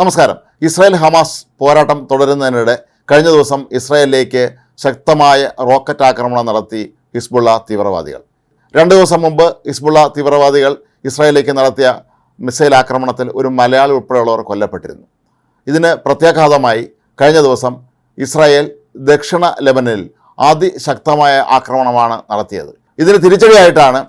നമസ്കാരം. Israel Hamas പോരാട്ടം തുടരുന്നതിനിടെ കഴിഞ്ഞ ദിവസം ഇസ്രായേലിലേക്ക് ശക്തമായ റോക്കറ്റ് ആക്രമണം നടത്തി ഹിസ്ബുള്ള തീവ്രവാദികൾ. രണ്ട് ദിവസം മുമ്പ് ഹിസ്ബുള്ള തീവ്രവാദികൾ ഇസ്രായേലിലേക്ക് നടത്തിയ മിസൈൽ ആക്രമണത്തിൽ ഒരു മലയാളി ഉൾപ്പെടെയുള്ളവർ കൊല്ലപ്പെട്ടിരുന്നു. ഇതിന് പ്രത്യാഘാതമായി കഴിഞ്ഞ ദിവസം ഇസ്രായേൽ ദക്ഷിണ ലെബനിൽ അതിശക്തമായ ആക്രമണമാണ് നടത്തിയത്. ഇതിന് തിരിച്ചടിയായിട്ടാണ്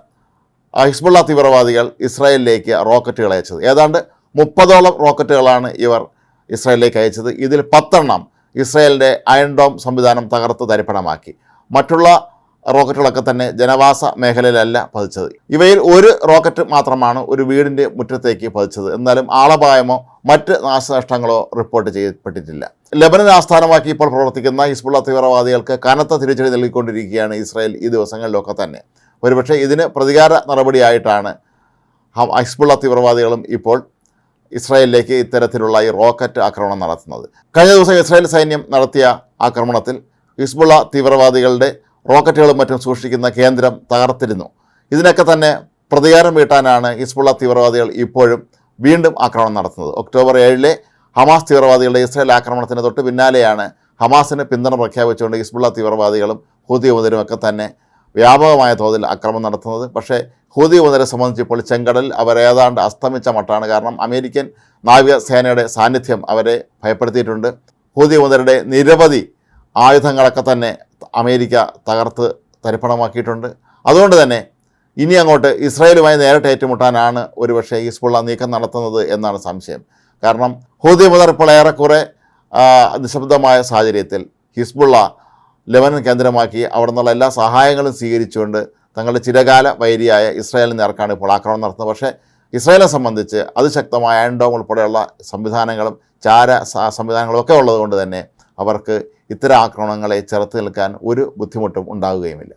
ഹിസ്ബുള്ള തീവ്രവാദികൾ ഇസ്രായേലിലേക്ക് റോക്കറ്റുകൾ അയച്ചത്. ഏതാണ്ട് മുപ്പതോളം റോക്കറ്റുകളാണ് ഇവർ ഇസ്രായേലിലേക്ക് അയച്ചത്. ഇതിൽ പത്തെണ്ണം ഇസ്രായേലിന്റെ അയൺ ഡോം സംവിധാനം തകർത്ത് തരിപ്പണമാക്കി. മറ്റുള്ള റോക്കറ്റുകളൊക്കെ തന്നെ ജനവാസ മേഖലയിലല്ല പതിച്ചത്. ഇവയിൽ ഒരു റോക്കറ്റ് മാത്രമാണ് ഒരു വീടിന്റെ മുറ്റത്തേക്ക് പതിച്ചത്. എന്നാലും ആളപായമോ മറ്റ് നാശനഷ്ടങ്ങളോ റിപ്പോർട്ട് ചെയ്യപ്പെട്ടിട്ടില്ല. ലബനൻ ആസ്ഥാനമാക്കി ഇപ്പോൾ പ്രവർത്തിക്കുന്ന ഹിസ്ബുള്ള തീവ്രവാദികൾക്ക് കനത്ത തിരിച്ചടി നൽകിക്കൊണ്ടിരിക്കുകയാണ് ഇസ്രായേൽ ഈ ദിവസങ്ങളിലൊക്കെ തന്നെ. ഒരുപക്ഷെ ഇതിന് പ്രതികാര നടപടിയായിട്ടാണ് ഹിസ്ബുള്ള തീവ്രവാദികളും ഇപ്പോൾ ഇസ്രായേലിലേക്ക് ഇത്തരത്തിലുള്ള ഈ റോക്കറ്റ് ആക്രമണം നടത്തുന്നത്. കഴിഞ്ഞ ദിവസം ഇസ്രായേൽ സൈന്യം നടത്തിയ ആക്രമണത്തിൽ ഹിസ്ബുള്ള തീവ്രവാദികളുടെ റോക്കറ്റുകളും മറ്റും സൂക്ഷിക്കുന്ന കേന്ദ്രം തകർത്തിരുന്നു. ഇതിനൊക്കെ തന്നെ പ്രതികാരം വീട്ടാനാണ് ഹിസ്ബുള്ള തീവ്രവാദികൾ ഇപ്പോഴും വീണ്ടും ആക്രമണം നടത്തുന്നത്. ഒക്ടോബർ ഏഴിലെ ഹമാസ് തീവ്രവാദികളുടെ ഇസ്രായേൽ ആക്രമണത്തിന് തൊട്ട് പിന്നാലെയാണ് ഹമാസിന് പിന്തുണ പ്രഖ്യാപിച്ചുകൊണ്ട് ഹിസ്ബുള്ള തീവ്രവാദികളും ഹൂതി ഉപതരും ഒക്കെ തന്നെ വ്യാപകമായ തോതിൽ ആക്രമണം നടത്തുന്നത്. പക്ഷേ ഹൂതി ഉപതരെ സംബന്ധിച്ച് ഇപ്പോൾ ചെങ്കടൽ അവരേതാണ്ട് അസ്തമിച്ച മട്ടാണ്. കാരണം അമേരിക്കൻ നാവികസേനയുടെ സാന്നിധ്യം അവരെ ഭയപ്പെടുത്തിയിട്ടുണ്ട്. ഹൂതി ഉപതരുടെ നിരവധി ആയുധങ്ങളൊക്കെ തന്നെ അമേരിക്ക തകർത്ത് തരിപ്പണമാക്കിയിട്ടുണ്ട്. അതുകൊണ്ട് തന്നെ ഇനി അങ്ങോട്ട് ഇസ്രായേലുമായി നേരിട്ട് ഏറ്റുമുട്ടാനാണ് ഒരുപക്ഷെ ഹിസ്ബുള്ള നീക്കം നടത്തുന്നത് എന്നാണ് സംശയം. കാരണം ഹൂതി മുതൽ ഇപ്പോൾ ഏറെക്കുറെ നിശബ്ദമായ സാഹചര്യത്തിൽ ഹിസ്ബുള്ള ലെബനൻ കേന്ദ്രമാക്കി അവിടെ നിന്നുള്ള എല്ലാ സഹായങ്ങളും സ്വീകരിച്ചുകൊണ്ട് തങ്ങളുടെ ചിരകാല വൈരിയായ ഇസ്രായേലിന് നേർക്കാണ് ഇപ്പോൾ ആക്രമണം നടത്തുന്നത്. പക്ഷേ ഇസ്രായേലിനെ സംബന്ധിച്ച് അതിശക്തമായ ആൻഡോം ഉൾപ്പെടെയുള്ള സംവിധാനങ്ങളും ചാര സംവിധാനങ്ങളും ഒക്കെ ഉള്ളതുകൊണ്ട് തന്നെ അവർക്ക് ഇത്തരം ആക്രമണങ്ങളെ ചെറുത്ത് നിൽക്കാൻ ഒരു ബുദ്ധിമുട്ടും ഉണ്ടാവുകയുമില്ല.